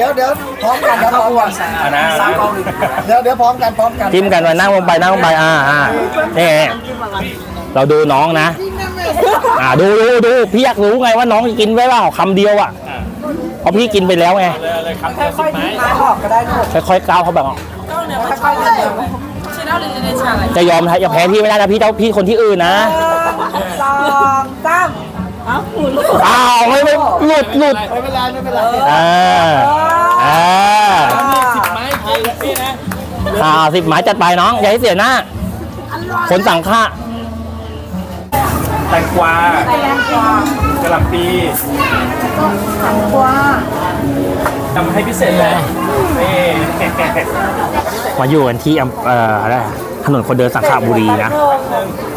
ดี๋ยวเดี๋ยวพร้อมกันนะพร้อมกันอะนะเดี๋ยวเดี๋ยวพร้อมกันพร้อมกันจิ้มกันไปนั่งลงไปนั่งลงไปอ่าอ่านี่เราดูน้องนะ อ่าดูดูดูพี่อยากรู้ไงว่าน้องกินไว้เปล่าคำเดียวอะเพราะพี่กินไปแล้วไงเลยเลยคำเดียวสิบไม้ทานออกก็ได้ลูกค่อยๆก้าวเขาแบบค่อยๆเดินจะยอมอย่าแพ้พี่ไม่ได้นะพี่เจ้าพี่คนที่อื่นนะ สอง สามอ้าวไม่ไม่หลุดหลุดไม่เป็นไรไม่เป็นไรอ่าอ่าสิบไม้ไทยพี่นะอ่าสิบหมายจัดไปน้องอย่าให้เสียหน้าคนสั่งค่าแตงกวากระหล่ำปีกว่าทำให้พิเศษเลยนี่มาอยู่กันที่อำเอ่ออะไรอะถนนคนเดินสังขบุรีนะ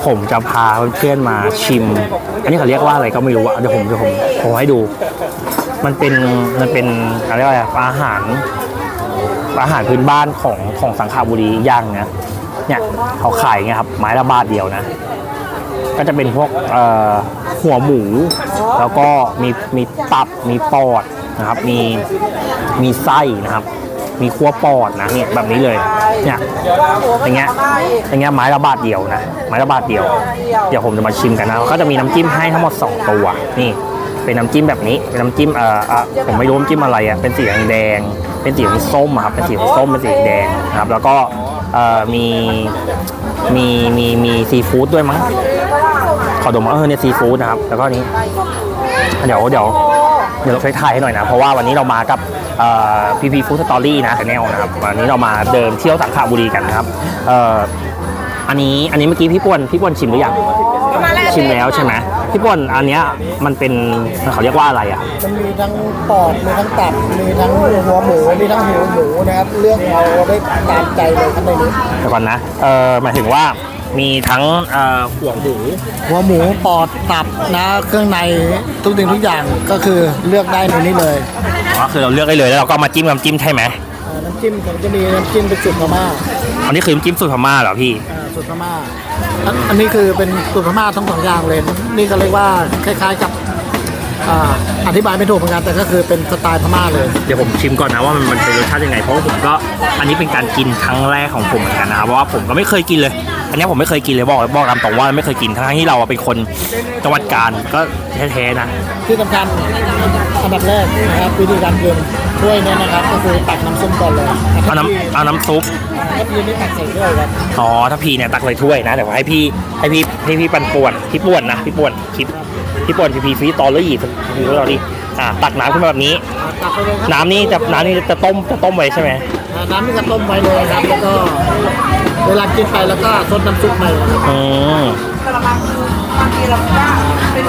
ผมจะพาเพื่อนๆมาชิม อันนี้เขาเรียกว่าอะไรก็ไม่รู้อะเดี๋ยวผมเดี๋ยวผมผมให้ดู มันเป็นมันเป็นอะไรว่าอะอาหารอาหารพื้นบ้านของของสังขาบุรีย่างนะเนี่ยเขาขายไงครับไม้ละบาทเดียวนะ ก็จะเป็นพวกหัวหมู แล้วก็มีมีตับมีปอดนะครับ มีมีไส้นะครับ มีขั้วปอดนะเนี่ยแบบนี้เลยเนี่ยอย่างเงี้ยอย่างเงี้ยไม้ละบาทเดียวนะไม้ละบาทเดียว เดี๋ยวผมจะมาชิมกันนะก็จะมีน้ำจิ้มให้ทั้งหมด 2 ตัวนี่เป็นน้ำจิ้มแบบนี้เป็นน้ำจิ้มเอ่อเออผมไม่รู้น้ำจิ้มอะไรอะเป็นสีแดง เป็นสีส้มครับเป็นสีส้มเป็นสีแดงครับ แล้วก็เอ่อมีมีมีมีซีฟู้ดด้วยมั้งขอดมเออเนี่ยซีฟู้ดนะครับ แล้วก็นี้ เดี๋ยวเดี๋ยวเดี๋ยวเราช่วยถ่ายให้หน่อยนะ เพราะว่าวันนี้เรามากับ พีพีฟู้ดสตอรี่นะแนลนะครับวันนี้เรามาเดินเที่ยวสังขบุรีกันนะครับเอ่ออันนี้อันนี้เมื่อกี้พี่ป่วนพี่ป่วนชิมหรือยังชิมแล้วใช่ไหมพี่ป่วนอันเนี้ยมันเป็นเขาเรียกว่าอะไรอะมันมีทั้งปอดมีทั้งตับมีทั้งหัวหมูมีทั้งหัวหมูนะครับเลือกเอาได้ตามใจเลยข้างในนี้เดี๋ยวก่อนนะเออหมายถึงว่า มีทั้งเอ่อหัวหมูหัวหมูปอดตับนะเครื่องในทุกสิ่งทุกอย่างก็คือเลือกได้ในนี้เลยอ๋อคือเราเลือกได้เลยแล้วเราก็เอามาจิ้มน้ำจิ้มใช่ไหมอ่าน้ำจิ้มผมจะมีน้ำจิ้มเป็นสูตรพม่าอันนี้คือน้ำจิ้มสูตรพม่าเหรอพี่อ่าสูตรพม่าอันอันนี้คือเป็นสูตรพม่าทั้งสองอย่างเลย นี่ก็เรียกว่าคล้ายๆกับ อ่าอธิบายไม่ถูกเหมือนกันแต่ก็คือเป็นสไตล์พม่าเลย เดี๋ยวผมชิมก่อนนะว่ามันมันเป็นรสชาติยังไงเพราะว่าผมก็อันนี้เป็นการกินครั้งแรกของผมเหมือนกันนะครับเพราะว่าผมก็ไม่เคยกินเลย อันนี้ผมไม่เคยกินเลยบอกบอกตามตรงว่าไม่เคยกินทั้งที่เราเป็นคนจังหวัดกาญก็แท้ๆนะ ที่สำคัญอันดับแรกนะครับวิธีการกินถ้วยเนี่ยนะครับ ก็คือตักน้ำส้มก่อนเลยเอาน้ำเอาน้ำซุปถ้าพี่ไม่ตักใส่ถ้วยครับอ๋อถ้าพี่เนี่ยตักเลยถ้วยนะเดี๋ยวให้พี่ให้พี่ให้พี่ปันป่วนพี่ป่วนนะพี่ป่วนค ลิปพี่ป่วนพีพีฟีตอลเลยอีกพีเราดิอ่าตักน้ำขึ้นมาแบบนี้ ตักไปเลยครับน้ำนี่จะน้ำนี่จะต้มจะต้มไว้ใช่ไหมอ่าน้ำนี่ก็ต้มไว้เลยครับแล้วก็เวลากินไปแล้วก็ซดน้ำซุปใหม่ครับอืม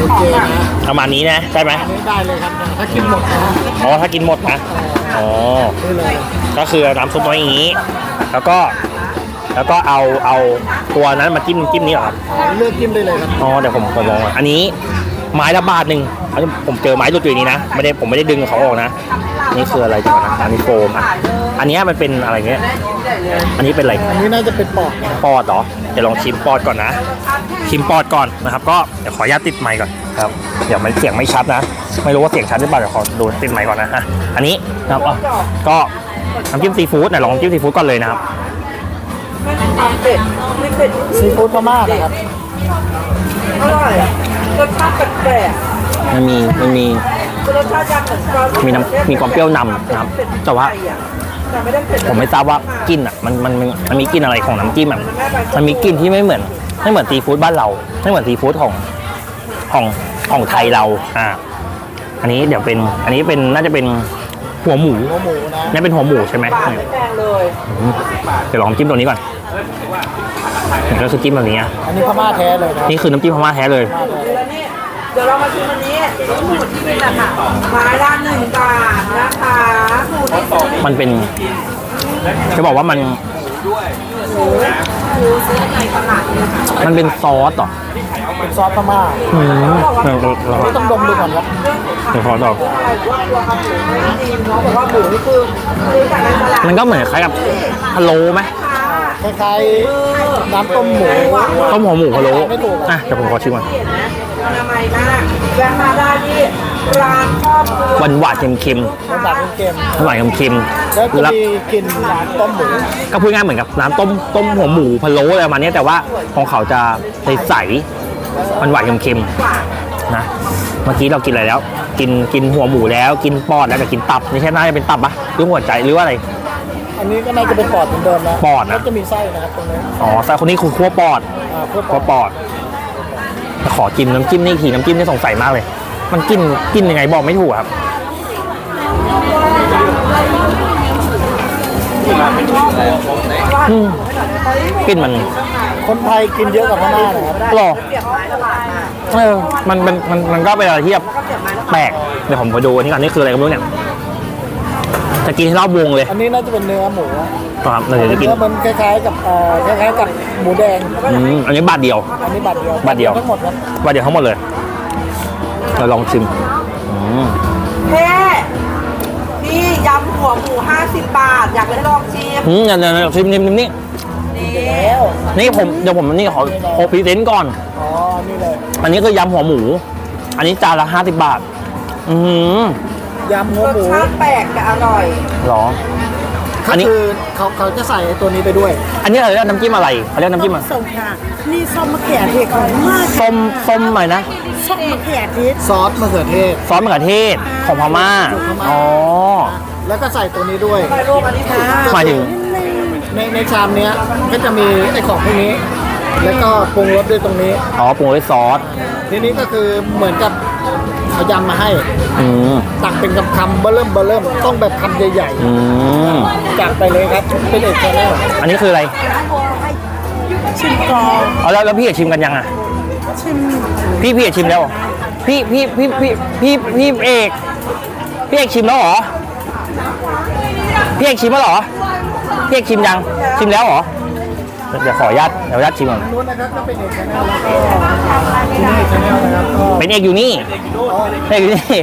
โอเคนะประมาณนี้นะได้ไหมอันนี้ได้เลยครับถ้ากินหมดนะอ๋อถ้ากินหมดนะอ๋อ นี่เลยก็คือเอาน้ำซุปไว้อย่างนี้ แล้วก็ แล้วก็เอาเอาตัวนั้นมาจิ้มจิ้มนี้เหรอครับ เลือกจิ้มได้เลยครับอ๋อเดี๋ยวผมผมลองก่อนอันนี้ ไม้ละบาทหนึ่งอันนี้ผมเจอไม้หลุดอยู่ในนี้นะไม่ได้ผมไม่ได้ดึงเขาออกนะ นี่คืออะไรจังนะอันนี้โฟมอะอันเนี้ยมันเป็นอะไรเงี้ยอันนี้เป็นอะไรอันนี้น่าจะเป็นปอกนะครับปอดเหรอเดี๋ยวลองชิมปอดก่อนนะชิมปอดก่อนนะครับ ก็เดี๋ยวขออนุญาตติดไมค์ก่อนครับเดี๋ยวมันเสียงไม่ชัดนะ ไม่รู้ว่าเสียงชัดหรือเปล่าเดี๋ยวขอดูติดไมค์ก่อนนะฮะอันนี้นะครับอะก็น้ำจิ้มซีฟู้ดไหนลองน้ำจิ้มซีฟู้ดก่อนเลยนะครับซีฟู้ดพม่านะครับอร่อย รสชาติแปลกมันมีมันมีๆรสชาติยำเหมือนกันมีน้ำมีความเปรี้ยวนำนะครับ แต่ว่าแต่ไม่ได้เผ็ดผมไม่ทราบว่ากลิ่นอะมันมันมันมันมีกลิ่นอะไรของน้ำจิ้มอะมันมีกลิ่นที่ไม่เหมือนไม่เหมือนซีฟู้ดบ้านเราไม่เหมือนซีฟู้ดของของของไทยเราอ่าอันนี้เดี๋ยวเป็นอันนี้เป็นน่าจะเป็นหัวหมูหัวหมูนะนี่เป็นหัวหมูใช่ไหม ปากไม่แพงเลยอืมเดี๋ยวลองจิ้มตัวนี้ก่อนนี่ก็คือจิ้มแบบนี้อะอันนี้พม่าแท้เลยนะนี่คือน้ำจิ้มพม่าแท้เลย พม่าแท้แล้วนี่ เดี๋ยวเรามาชิมอันนี้สูตรที่นี่แหละค่ะไม้ละหนึ่งบาทนะคะสูตรที่ซื้อมันเป็น จะบอกว่ามันซื้อซื้อในตลาดเนี่ยค่ะมันเป็นซอสเหรอเป็นซอสพม่าอืมเดี๋ยวเราไม่ต้องดมดูก่อนครับเดี๋ยวขอต่ออะไรว่าตัวครับหมูไม่ดีเนาะบอกว่าหมูนี่คือซื้อจากในตลาดมันก็เหมือนคล้ายกับพะโล้ไหมคล้ายๆน้ำต้มหมูต้มหัวหมูพะโล้อะเดี๋ยวผมขอชิมก่อน เห็นไหม อนามัยมากแวะมาได้ที่ร้านครอบครัวหวานหวานๆเค็มเค็มเป็นแบบเกมๆหวานเค็มแล้วๆจะแล้วมีกลิ่นต้มหมูก็พูดง่ายเหมือนกับน้ำต้มต้มหัวหมูพะโล้อะไรประมาณนี้แต่ว่าของเขาจะใสๆหวานหวานๆเค็มๆนะเมื่อกี้เรากินอะไรแล้ว กินกินหัวหมูแล้วกินปอดแล้วแต่กินตับนี่ใช่น่าจะเป็นตับปะหรือหัวใจหรือว่าอะไร อันนี้ก็น่าจะเป็นปอดเหมือนเดิมนะปอดนะ แล้วจะมีไส้นะครับตรงนี้อ๋อแต่คนนี้คือคั่วปอด อ่าพวกปคั่อวดปอด ขอจิ้มน้ำจิ้มนี่อีกทีน้ำจิ้มนี่สงสัยมากเลย มันกินกินยังไงบอกไม่ถูกครับอืมกลินมันคนไทยกินเยอะกว่าพม่านะครับหรอเออมันมันมันมันก็เป็นอะไรที่แบบแปลกเดี๋ยวผมไปดูอันนี้ก่อนนี่คืออะไรก็ไม่รู้เนี่ย จะกินให้รอบวงเลยอันนี้น่าจะเป็นเนื้อหมูครับเดี๋ยวจะกินเนื้อมันคล้ายๆกับเอ่อคล้ายๆกับหมูแดงอืมอันนี้บาทเดียว อันนี้บาทเดียวบาทเดียว ทั้งหมดครับบาทเดียวทั้งหมดเลยเราลองชิมอืมเพ่นี่ยำหัวหมู50 บาท อยากไปลองชิม อืมเดี๋ยวเดี๋ยวเดี๋ยวชิมชิมชิมนี่นี่แล้วนี่ผมเดี๋ยวผมนี่ขอขอพรีเซนต์ก่อน อ๋อนี่เลยอันนี้คือยำหัวหมู อันนี้จานละห้าสิบบาท อือหือ ยำหัวรหสมูชาติแปลกแต่อร่อย หรอ อัก็นนี้ คือเขาเขาจะใส่ไอ้ตัวนี้ไปด้วย อันนี้เราเรียกน้ำจิ้มอะไรเขาเรียกน้ำจิ้มอะไรส้มค่ะ นี่ส้มมะเขือเทศของมากส้มส้มอะไรนะ ส้มมะเขือเทศซอสมะเขือเทศ ซอสมะเขือเทศของพม่า อ๋อ แล้วก็ใส่ตัวนี้ด้วย หมายถึง ในในชามเนี้ยก็จะมีไอ้ของพวกนี้ แล้วก็ปรุงรสด้วยตรงนี้ อ๋อปรุงด้วยซอส ทีนี้ก็คือเหมือนกับ เอายำมาให้ อืมตักเป็นคำคำๆเบอร์เริ่มเบอร์เริ่มต้องแบบคำใหญ่อืมๆจัดไปเลยครับเป็นเอกชแนลอันนี้คืออะไรชิมกรอบเอาแล้วแล้วพี่เอกชิมกันยังอะ ชิมพี่พี่เอกชิมแล้วเหรอพี่พี่พี่พี่พี่พี่เอกพี่เอกชิมแล้วเหรอพี่เอกชิมแล้วเหรอพี่เอกชิมยังชิมแล้วเหรอ เดี๋ยวขออนุญาตเดี๋ยวขออนุญาตชิมก่อน นู้นนะครับก็เป็นเอกชแนลแล้วก็ที่นี่เอกชแนลนะครับก็เป็นเอกอยู่นี่เอกอยู่นี่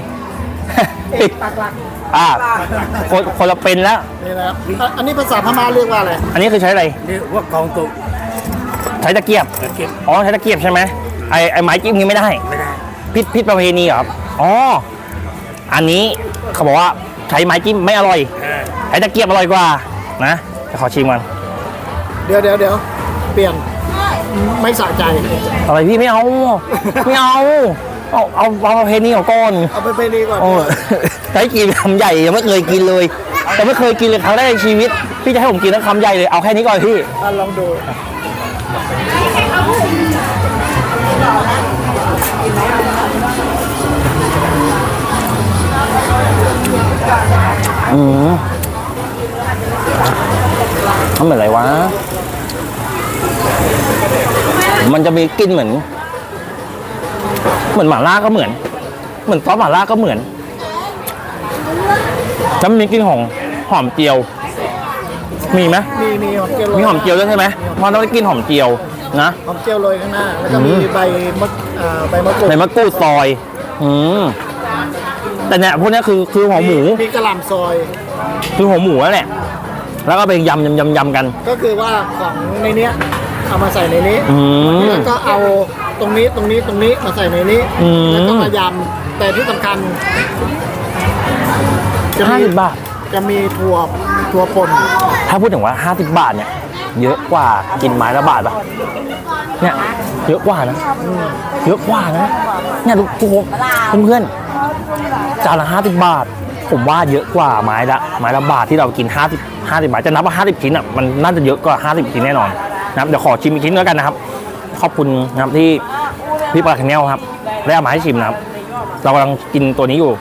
เอกปักหลักอ่าคนคนละเป็นแล้ว นี่นะครับอะอันนี้ภาษาพม่าเรียกว่าอะไรอันนี้คือใช้อะไร เรียกว่ากองตุกใช้ตะเกียบอ๋อใช้ตะเกียบใช่ไหมไอไอไม้จิ้มนี้ไม่ได้ ไม่ได้พิษพิษประเพณีเหรอครับ อ๋อ อันนี้เขาบอกว่าใช้ไม้จิ้มไม่อร่อยใช้ตะเกียบอร่อยกว่านะจะขอชิมกันเดี๋ยวเดี๋ยวเดี๋ยวเปลี่ยนไม่สะใจ อะไรพี่ไม่เอา ไม่เอา เอาเอาเอาประเพณีของก้อนเอาไปไปดีก่อนโอ้ใช้กินคำใหญ่ยังไม่เคยกินเลยยังไม่เคยกินเลยครั้งแรกในชีวิต พี่จะให้ผมกินทั้งคำใหญ่เลย เอาแค่นี้ก่อนพี่อะลองดูอืมมันเหมือนอะไรวะ มันจะมีกลิ่นเหมือน เหมือนหม่าล่าก็เหมือน เหมือนซอสหม่าล่าก็เหมือนแล้วมันมีกลิ่นของหอมเจียว มีไหมมีมีหอมเจียวโรยมีหอมเจียวด้วยใช่ไหมมันต้องได้กลิ่นหอมเจียวนะ หอมเจียวโรยข้างหน้า แล้วก็มีอืม ใบมะอ่าใบมะกรูดในมะกรูดซอย อืมแต่เนี่ยพวกเนี้ยคือคือหัวหมู มีกระหล่ำซอย คือหัวหมูนั่นแหละ แล้วก็ไปยำยำยำยำกัน ก็คือว่าของในเนี้ย เอามาใส่ในนี้อืม แล้วก็เอาตรงนี้ตรงนี้ตรงนี้มาใส่ในนี้อืม แล้วก็มายำแต่ที่สำคัญจะห้ามีสิบบาท จะมีถั่วถั่วป่นถ้าพูดถึงว่า 50 บาทเนี่ย เยอะกว่ากินไม้ละบาทปะเนี่ยเยอะกว่านะเยอะกว่านะเนี่ยทุกทุกคนเพื่อนๆจานละ50 บาท ผมว่าเยอะกว่าไม้ละไม้ละบาทที่เรากิน 50 50บาทจะนับว่า 50ชิ้นอะมันน่าจะเยอะกว่า 50ชิ้นแน่นอน นะครับเดี๋ยวขอชิมอีกชิ้นแล้วกันนะครับ ขอบคุณนะครับที่พี่ปลาแคนเนลครับได้เอามาให้ชิมนะครับ เรากำลังกินตัวนี้อยู่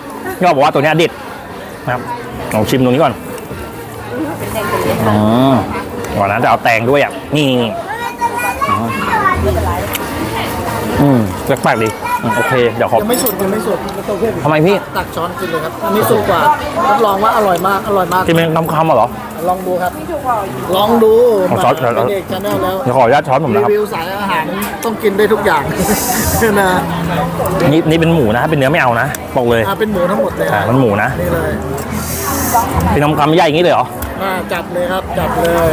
ยอดบอกว่าตัวนี้เด็ดนะครับลองชิมตรงนี้ก่อนอ๋อก่อนนะจะเอาแตงด้วยอะนี่นี่ อืมอืมแปลกๆดีอืมโอเค เดี๋ยวขอยังไม่สุดยังไม่สุดทำไมพี่ตักช้อนกินเลยครับอันนี้สุกกว่ารับรองว่าอร่อยมากอร่อยมากกินเป็นคำคำๆเหรอ ลองดูครับ ลองดูเอาช้อนมาเป็นเอกชแนลแล้วเดี๋ยวขออนุญาตช้อนผมรีนะครับ วิวสายอาหารต้องกินได้ทุกอย่างนะนี่นี่เป็นหมูนะ เป็นเนื้อไม่เอานะ บอกเลย อ่าเป็นหมูทั้งหมดเลยอ่า มันหมูนะ นี่เลยเป็นคำคำๆใหญ่อย่างนี้เลยเหรออ่าจัดเลยครับจัดเลย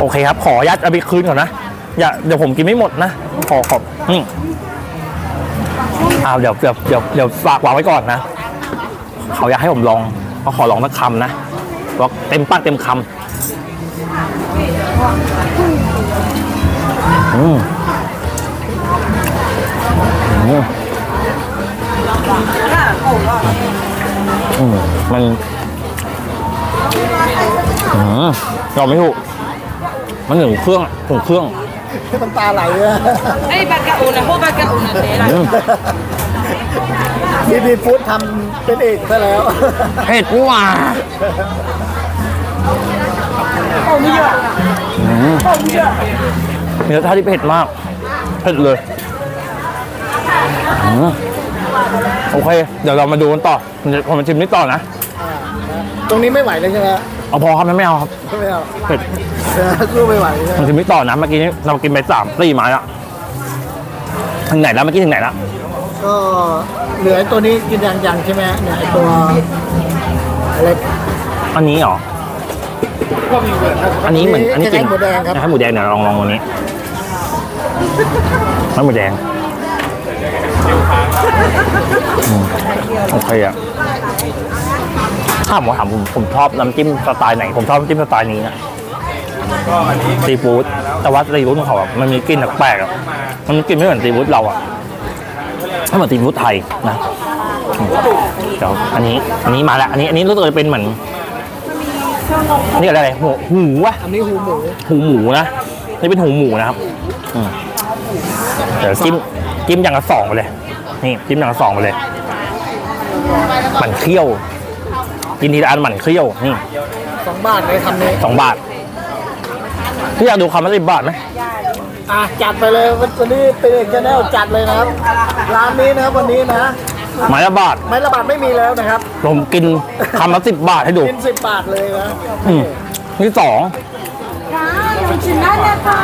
โอเคครับ ขออนุญาตเอาไปคืนก่อนนะ อย่าเดี๋ยวผมกินไม่หมดนะ ขอขอบอืมอ้าวเดี๋ยวเดี๋ยวเดี๋ยวเดี๋ยวฝากวางไว้ก่อนนะ เขาอยากให้ผมลองก็ขอลองสักคำนะบอกเต็มปากเต็มคำอืมมันอืมเราไม่ถูกมันถึงเครื่องถึงเครื่อง น้ำตาไหลเลย Eh, pakai una, ho pakai una tela. อืมพี่พีฟู้ดทำเป็นเอกซะแล้ว เผ็ดว่ะอืมมีรสชาติที่เผ็ดมาก เผ็ดเลยอืมโอเค เดี๋ยวเรามาดูกันต่อผมมาชิมนี่ต่อนะ ตรงนี้ไม่ไหวเลยใช่ไหม เอาพอครับไม่เอาครับไม่เอาเผ็ดเออสู้ไม่ไหวใช่ไหมผมชิมนี่ต่อนะเมื่อกี้นี้เรากินไปสามสี่ไม้ละถึงไหนแล้วเมื่อกี้ถึงไหนแล้วก็เหลือไอ้ตัวนี้กินยังยังใช่ไหมเนี่ยไอ้ตัวอะไรอันนี้เหรออันนี้เหมือนอันนี้คล้ายๆหมูแดงครับให้หมูแดงเดี๋ยวลองลองตัวนี้ให้หมูแดงอืมโอเคอะ ถ้าผมถามผมผมชอบน้ำจิ้มสไตล์ไหน ผมชอบน้ำจิ้มสไตล์นี้นะซีฟู้ดแต่ว่าซีฟู้ดของเขาอะมันมีกลิ่นแปลกๆอะมันมีกลิ่นไม่เหมือนซีฟู้ดเราอะไม่เหมือนซีฟู้ดไทยนะอืมเดี๋ยวอันนี้อันนี้มาแล้วอันนี้อันนี้รู้สึกจะเป็นเหมือนนี่อะไรอะไรหูหูวะอันนี้หูหมูหูหมูนะนี่เป็นหูหมูนะครับอืมเดี๋ยวจิ้มจิ้มอย่างละสองไปเลย นี่จิ้มอย่างละสองไปเลยหมั่นเคี่ยว กินทีละอันหมั่นเคี่ยวนี่สองบาทเลยคำนี้สองบาทพี่อยากดูคำละสิบบาทไหมอะจัดไปเลยวันนี้เป็นเอกแนลจัดเลยนะครับร้านนี้นะครับวันนี้นะไม้ละบาทไม้ละบาทไม่มีแล้วนะครับผมกินคำละสิบบาทให้ดูกินสิบบาทเลยนะอืมนี่สองค่ะยังชิมได้เลยค่ะ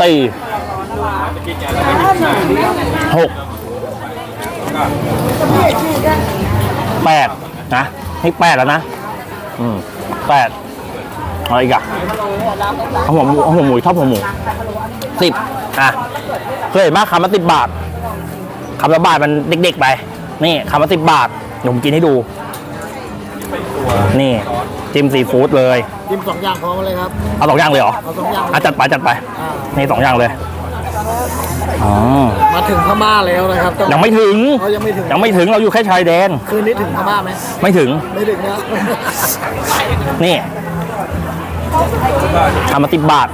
สี่หกแปดนะ นี่แปดแล้วนะ อืมแปดอะไรอีกอะเอาหัวหมูเอาหัวหมูชอบหัวหมูสิบอะเคยเห็นไหมคำละสิบบาทคำละบาทมันเด็กๆไป นี่คำละสิบบาทเดี๋ยวผมกินให้ดู นี่จิ้มซีฟู้ดเลยกินสองอย่างพร้อมกันเลยครับ เอาสองอย่างเลยเหรอเอาสองอย่างอะจัดไปจัดไปอ่านี่สองอย่างเลย อ๋อมาถึงพม่าแล้วนะครับต้องยังไม่ถึงเขายังไม่ถึงยังไม่ถึงเราอยู่แค่ชายแดน คืนนี้ถึงพม่าไหมไม่ถึงไม่ถึงนะนี่ทำมาติบบาท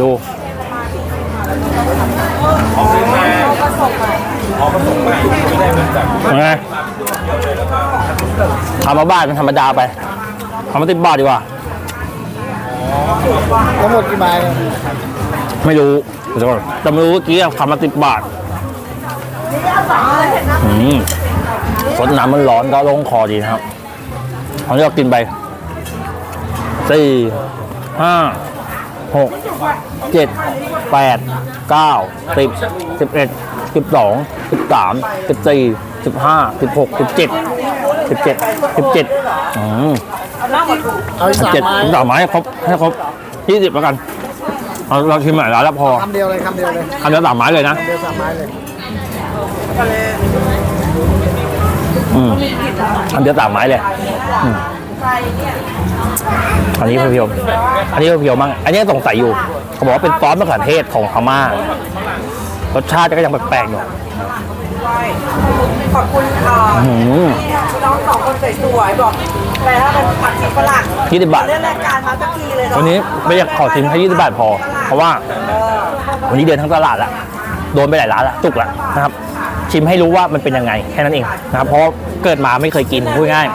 ดูไงทำมาบ้านเป็นธรรมดาไปทำมาติบบาทดีกว่าทั้งหมดกี่ใบเนี่ยไม่รู้ เดี๋ยวก่อนแต่ไม่รู้เมื่อกี้ทำมาติบบาทอืมรสน้ำมันร้อนก็ลงคอดีนะครับตอนนี้เรากินไปสี่ห้าหกเจ็ดแปดเก้าสิบสิบเอ็ดสิบสองสิบสามสิบสี่สิบห้าสิบหกสิบเจ็ดสิบเจ็ดสิบเจ็ดอืมเอาอีกสิบสามเจ็ดไม้สิบสามไม้ให้ครบให้ครบยี่สิบแล้วกัน เราเราชิมหลายร้านแล้วพอคำเดียวเลยคำเดียวเลยทำแล้วสามไม้เลยนะคำเดียวสามไม้เลยอืมทำเดียวสามไม้เลยอืมอันนี้เพียวๆอันนี้เพียวๆมั้งอันนี้สงสัยอยู่ เขาบอกว่าเป็นซอสมะเขือเทศของพม่ารสชาติก็ยังแปลกๆอยู่ขอบคุณเอ่ออืมน้องสองคนสวยๆบอกอะไรนะเป็นผัดชีฝรั่งยี่สิบบาทเล่นรายการมาสักทีเลยเนาะวันนี้ไม่อยากขอชิมแค่ยี่สิบบาทพอเพ ราะว่า วันนี้เดินทั้งตลาดละโดนไปหลายร้านละจุกละนะครับ ชิมให้รู้ว่ามันเป็นยังไงแค่นั้นเองนะครับ เพราะเกิดมาไม่เคยกินพูดง่าย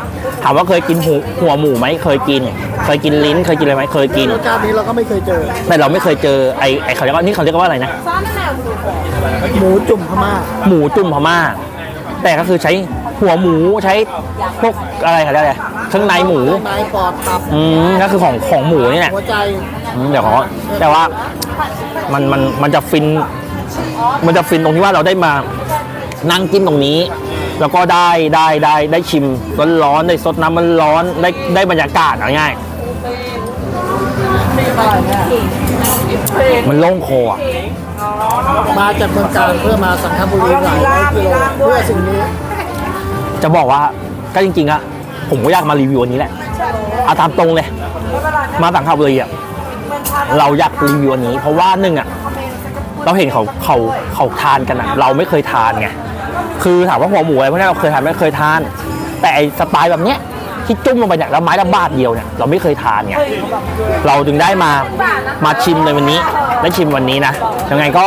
ถามว่าเคยกินหูหัวหมูไหมเคยกิน เคยกินลิ้นเคยกินอะไรไหมเคยกินรสชาตินี้เราก็ไม่เคยเจอ แต่เราไม่เคยเจอไอ้ไอ้เขาเรียกว่านี่เขาเรียกว่าอะไรนะหมูจุ่มพม่า หมูจุ่มพม่า แต่ก็คือใช้หัวหมูใช้พวกอะไรเขาเรียกอะไรเครื่องในหมูไม้ปอดตับอืมก็คือของของหมูนี่แหละหัวใจอืม เดี๋ยวขอแต่ว่ามันมันมันจะฟิน มันจะฟินตรงที่ว่าเราได้มานั่งกินตรงนี้ แล้วก็ได้ได้ได้ได้ชิมร้อนๆได้ซดน้ำมันร้อนได้ได้บรรยากาศเอาง่ายๆมันโล่งคออะมาจากเมืองการเพื่อมาสังขบุรีหลายร้อยกิโลเพื่อสิ่งนี้ จะบอกว่าก็จริงๆอะผมก็อยากมารีวิวอันนี้แหละเอาตามตรงเลย มาสังขบุรีอะ เราอยากรีวิวอันนี้ เพราะว่าหนึ่งอะเราเห็นเขาเขาเขาทานกันอะเราไม่เคยทานไงคือถามว่าหัวหมูอะไรพวกนี้เราเคยทานไม่เคยทาน แต่ไอสไตล์แบบเนี้ย ที่จุ่มลงไปเนี่ยแล้วไม้ละบาทเดียวเนี่ยเราไม่เคยทานไงเราจึงได้มามาชิมในวันนี้ได้ชิมวันนี้นะยังไงก็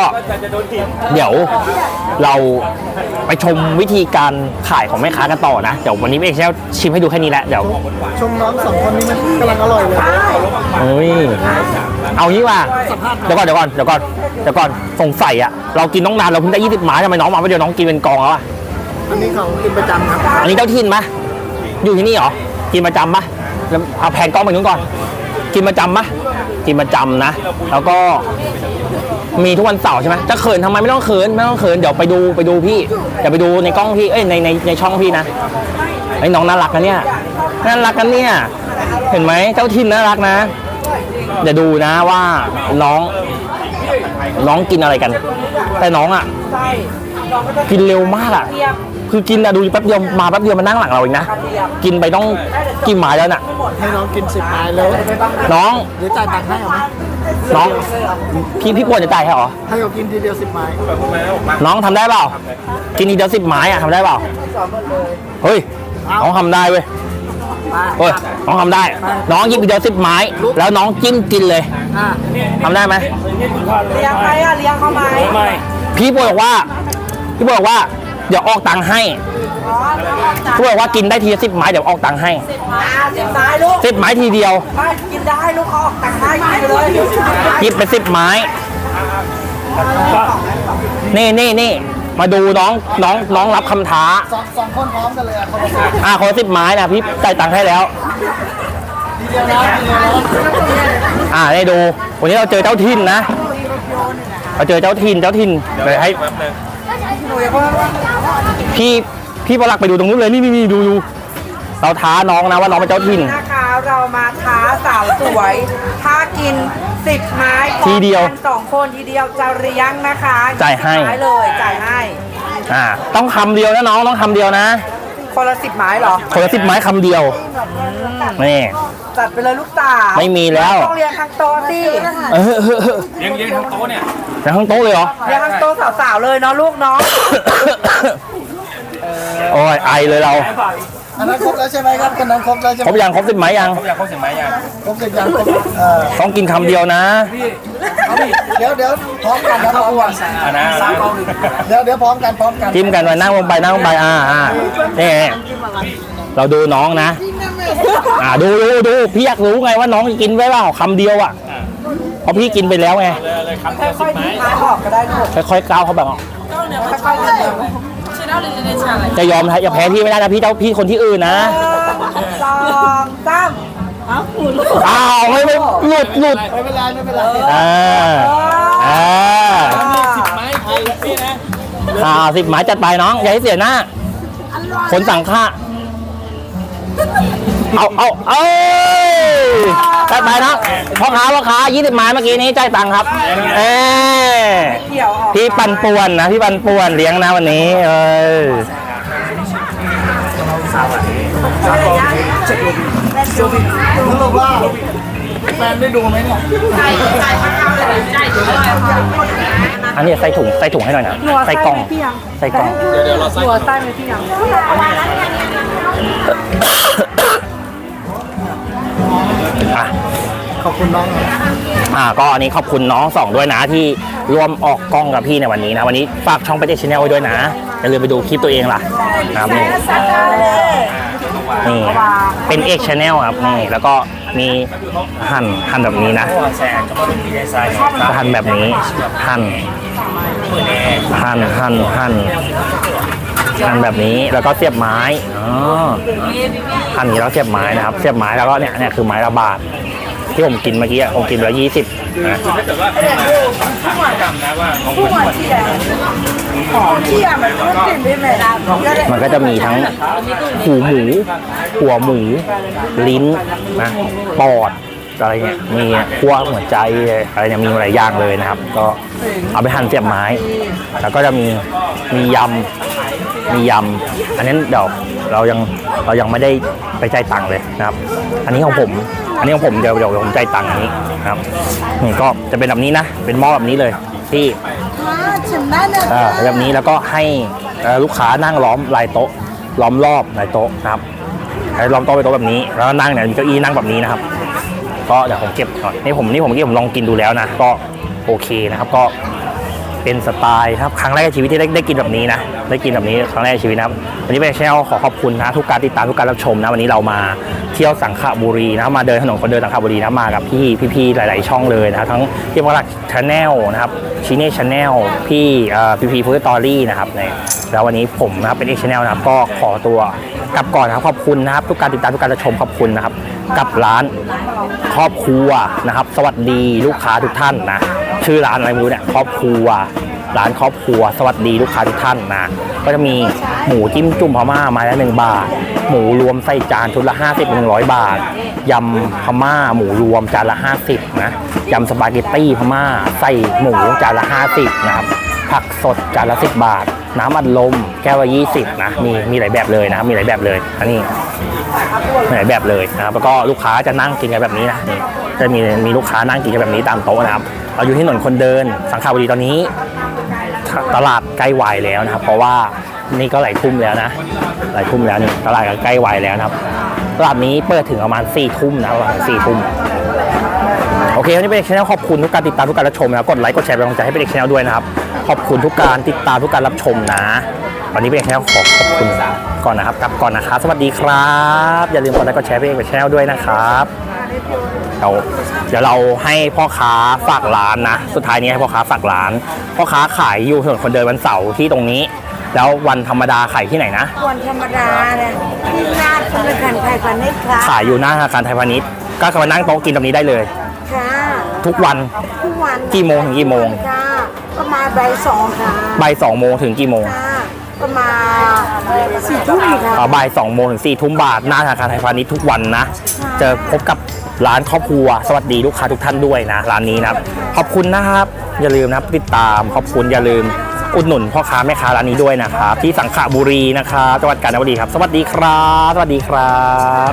เดี๋ยวเราไปชมวิธีการขายของแม่ค้ากันต่อนะเดี๋ยววันนี้ไม่เอกแค่ชิมให้ดูแค่นี้แหละเดี๋ยวชมน้องสองคนนี้มันกำลังอร่อยเลยเฮ้ยเอางี้ว่าเดี๋ยวก่อนเดี๋ยวก่อนเดี๋ยวก่อนเดี๋ยวก่อนสงสัยอะเรากินน้องนานเราเพิ่งได้20ไม้ทำไมน้องมาไม่เดียวน้องกินเป็นกองแล้วอะอันนี้เขากินประจำครับอันนี้เจ้าทินมะอยู่ที่นี่เหรอ กินประจำมะเอาแผนกล้องไปนู้นก่อน กินประจำมะกินประจำนะ แล้วก็มีทุกวันเสาร์ใช่ไหมจะเขินทำไมไม่ต้องเขินไม่ต้องเขินเดี๋ยวไปดูไปดูพี่เดี๋ยวไปดูในกล้องพี่เอ้ยในในในช่องพี่นะไอ้น้องน่ารักนะเนี่ยน่ารักกันเนี่ย เห็นไหมเจ้าทินน่ารักนะเดี๋ยวดูนะว่าน้อง น้องกินอะไรกัน แต่น้องอะ กินเร็วมากอะ คือกินอะดูแป๊บเดียวมาแป๊บเดียวมานั่งหลังเราเองนะ กินไปต้องกี่ไม้แล้วน่ะ ให้น้องกินสิบไม้เลยน้องหรือจ่ายตังค์ให้เอาไหมน้องพี่พี่ปวดจะจ่ายให้เหรอ ให้เขากินทีเดียวสิบไม้น้องทำได้เปล่า กินทีเดียวสิบไม้อะทำได้เปล่า เฮ้ย น้องทำได้เว้ยเฮ้ย น้องทำได้ น้องหยิบทีเดียวสิบไม้ แล้วน้องจิ้มกินเลยอ่าทำได้ไหมเลี้ยงใครอะเลี้ยงเขาไหมไม่ พี่ปวดบอกว่า พี่ปวดบอกว่าเดี๋ยวออกตังค์ให้อ๋อพี่ปวดบอกว่ากินได้ทีละสิบไม้เดี๋ยวออกตังค์ให้อ่าสิบไม้ลูกสิบไม้ทีเดียวไม่กินได้ลูกเขาออกตังค์ให้กินไปเลยหยิบไปสิบไม้ นี่นี่นี่มาดูน้องน้องน้องรับคำท้า สองสองคนพร้อมกันเลยอะคนละสิบอ่าคนสิบไม้นะพี่จ่ายตังค์ให้แล้ว ทีเดียวนะทีเดียวนะอ่าได้ดู วันนี้เราเจอเจ้าทินนะ เราเจอเจ้าทินเจ้าทินเดี๋ยวให้ พี่พี่ประหลักไปดูตรงนู้นเลยนี่นี่นี่ดูดูเราท้าน้องนะว่าน้องเป็นเจ้าทินนะคะเรามาท้าสาวสวยถ้ากินสิบไม้พร้อมทีเดียวกันสองคนทีเดียวจะเลี้ยงนะคะจ่ายให้สิบไม้เลยจ่ายให้อ่าต้องคำเดียวนะน้องต้องคำเดียวนะ คนละสิบไม้เหรอคนละสิบไม้คำเดียว นี่ จัดไปเลยลูกสาวไม่มีแล้ว ต้องเลี้ยงทั้งโต๊ะสิเออเออเออเลี้ยงเลี้ยงทั้งโต๊ะเนี่ยในห้องโต๊ะเลยเหรอเลี้ยงทั้งโต๊ะสาวๆเลยเนาะลูกเนาะโอ้ยไอเลยเรา อันนั้นครบแล้วใช่ไหมครับคนนั้นครบแล้วใช่ไหคมรบยังครบสิบไม้ยัง เขาอยากเขาเสียงไหมยังครบสิบยังครบเออต้องกินคำเดียวนะเดี๋ยวเดี๋ยวพร้อมกันนะพร้อมกันอ่านะสามเกาหนึ่งเดี๋ยวเดี๋ยวพร้อมกันพร้อมกันจิ้มกันไปนั่งลงไปนั่งลงไปอ่าอ่านี่ เราดูน้องนะ อ่าดูดูดูพี่อยากรู้ไงว่าน้องกินไว้เปล่าคำเดียวอะเพราะพี่กินไปแล้วไงเลยเลยคำเดียวสิบไม้ไม้บอกก็ได้ลูกค่อยๆก้าวเขาแบบค่อยๆเดินจะยอมอย่าแพ้พี่ไม่ได้นะพี่เจ้าพี่คนที่อื่นนะสองสามอ้าวไม่ไม่หลุดหลุดไม่เป็นไรไม่เป็นไรอ่าอ่าสิบไม้ไทยพี่นะอ่าสิบหมายจัดไปน้องอย่าให้เสียหน้าคนสั่งค่า เอาเอาเอ้ยจัดไปน้องพ่อค้าพ่อค้ายี่สิบไม้เมื่อกี้นี้จ่ายตังค์ครับ เอ้ยเขียวออกพี่ปันป่วนนะพี่ปันป่วนเลี้ยงนะวันนี้ เออรู้หรือว่าแฟนได้ดูไหมเนี่ยอันนี้ใส่ถุงใส่ถุงให้หน่อยนะใส่กล่องใส่กล่องหัวใต้ไหมพี่ยัง อะขอบคุณน้องนะอ่าก็อันนี้ขอบคุณน้องสองด้วยนะที่ร่วมออกกล้องกับพี่ในวันนี้นะ วันนี้ฝากช่องไปเจชแนลไว้ด้วยนะอย่าลืมไปดูคลิปตัวเองล่ะนะครับนี่นี่เป็นเอกชแนลครับนี่แล้วก็มีหั่นหั่นแบบนี้นะแสงจะมาดูดีไซน์หั่นแบบนี้หั่นหั่นหั่นหั่น หั่นแบบนี้แล้วก็เสียบไม้อ๋อหั่นอย่างนี้แล้วเสียบไม้นะครับ เสียบไม้แล้วก็เนี่ยเนี่ยคือไม้ละบาทที่ผมกินเมื่อกี้อะผมกินไปแล้วยี่สิบนะถ้าเกิดว่าจำนะว่าของผู้หัวเที่ยหอมเที่ยมันก็กลิ่นได้ไหมมันก็จะมีทั้งหูหมู หัวหมู ลิ้นนะปอดอะไรเนี่ยมีคั่วหัวใจอะไรเนี่ยมีหลายอย่างเลยนะครับ ก็เอาไปหั่นเสียบไม้ แล้วก็จะมีมียำ มียำ อันนี้เดี๋ยวเรายังเรายังไม่ได้ไปจ่ายตังค์เลยนะครับ อันนี้ของผม อันนี้ของผมเดี๋ยวเดี๋ยวผมจ่ายตังค์อันนี้นะครับนี่ก็จะเป็นแบบนี้นะ เป็นหม้อแบบนี้เลยที่ค่ะชิมได้นะอ่าคะแบบนี้แล้วก็ให้เอ่อลูกค้านั่งล้อมรายโต๊ะ ล้อมรอบรายโต๊ะนะครับให้ล้อมโต๊ะไปโต๊ะแบบนี้ แล้วก็นั่งเนี่ยมีเก้าอี้นั่งแบบนี้นะครับ ก็เดี๋ยวผมเก็บก่อนนี่ผมนี่ผมเมื่อกี้ผมลองกินดูแล้วนะ ก็โอเคนะครับ ก็ เป็นสไตล์ครับครั้งแรกในชีวิตที่ได้ได้กินแบบนี้นะได้กินแบบนี้ครั้งแรกในชีวิตนะครับวันนี้เป็นแชลขอขอบคุณนะทุกการติดตามทุกการรับชมนะวันนี้เรามาเที่ยวสังขบุรีนะมาเดินถนนคนเดินสังขบุรีนะมากับพี่พี่ๆหลาย ๆ ช่องเลยนะครับทั้งพี่วรักชาแนลนะครับชิเน่ชาแนลพี่พี่พีฟูดตอรี่นะครับเนี่ยแล้ววันนี้ผมนะครับเป็นเอกชแนลนะครับก็ขอตัวกลับก่อนนะครับขอบคุณนะครับทุกการติดตามทุกการรับชมขอบคุณนะครับกับร้านครอบครัวนะครับ สวัสดีลูกค้าทุกท่านนะ ชื่อร้านอะไรไม่รู้เนี่ยครอบครัว ร้านครอบครัว สวัสดีลูกค้าทุกท่านนะก็จะมีหมูจิ้มจุ่มพม่าไม้ละหนึ่งบาท หมูรวมใส่จานชุดละ50ถึง100บาทยำพม่า หมูรวมจานละ50นะยำสปาเกตตี้พม่าใส่หมูจานละ50นะครับผักสดจานละ10บาท น้ำอัดลม แก้วละ20นะมีมีหลายแบบเลยนะมีหลายแบบเลยอันนี้ หลายแบบเลยนะครับแล้วก็ลูกค้าจะนั่งกินกันแบบนี้นะนี่จะมีมีลูกค้านั่งกินกันแบบนี้ตามโต๊ะนะครับเราอยู่ที่ถนนคนเดินสังขบุรีตอนนี้ ตลาดใกล้วายแล้วนะครับ เพราะว่านี่ก็หลายทุ่มแล้วนะหลายทุ่มแล้วนี่ตลาดก็ใกล้วายแล้วนะครับตลาดนี้เปิดถึงประมาณ4ี่ทุ่มนะประมาณสี่ทุ่มโอเควันนี้เป็นเอกชแนลขอบคุณทุกการติดตามทุกการรับชมนะกดไลค์กดแชร์เป็นกำลังใจให้เป็นเอกชแนลด้วยนะครับขอบคุณทุกการติดตามทุกการรับชมนะ วันนี้เป็นเอกชแนลขอขอบคุณก่อนนะครับกลับก่อนนะครับ สวัสดีครับ อย่าลืมกดไลค์กดแชร์เป็นเอกชแนลด้วยนะครับเดี๋ยวเดี๋ยวเราให้พ่อค้าฝากร้านนะ สุดท้ายนี้ให้พ่อค้าฝากร้าน พ่อค้าขายอยู่ถนนคนเดินวันเสาร์ที่ตรงนี้ แล้ววันธรรมดาขายที่ไหนนะ วันธรรมดาเนี่ยที่หน้าธนาคารไทยพาณิชย์ค่ะขายอยู่หน้าธนาคารไทยพาณิชย์ก็มานั่งโต๊ะกินตรงนี้ได้เลยค่ะทุกวันทุกวันกี่โมงถึงกี่โมงค่ะก็มาบ่ายสองค่ะบ่ายสองโมงถึงกี่โมงค่ะ ก็มาสี่ทุ่มค่ะอ่าบ่ายสองโมงถึงสี่ทุ่มบาทหน้าธนาคารไทยพาณิชย์ทุกวันนะ เจอพบกับร้านครอบครัว สวัสดีลูกค้าทุกท่านด้วยนะ ร้านนี้นะครับ ขอบคุณนะครับ อย่าลืมนะครับติดตามขอบคุณอย่าลืมอุดหนุนพ่อค้าแม่ค้าร้านนี้ด้วยนะครับ ที่สังขบุรีนะครับจังหวัดกาญจนบุรีครับ สวัสดีครับ สวัสดีครับ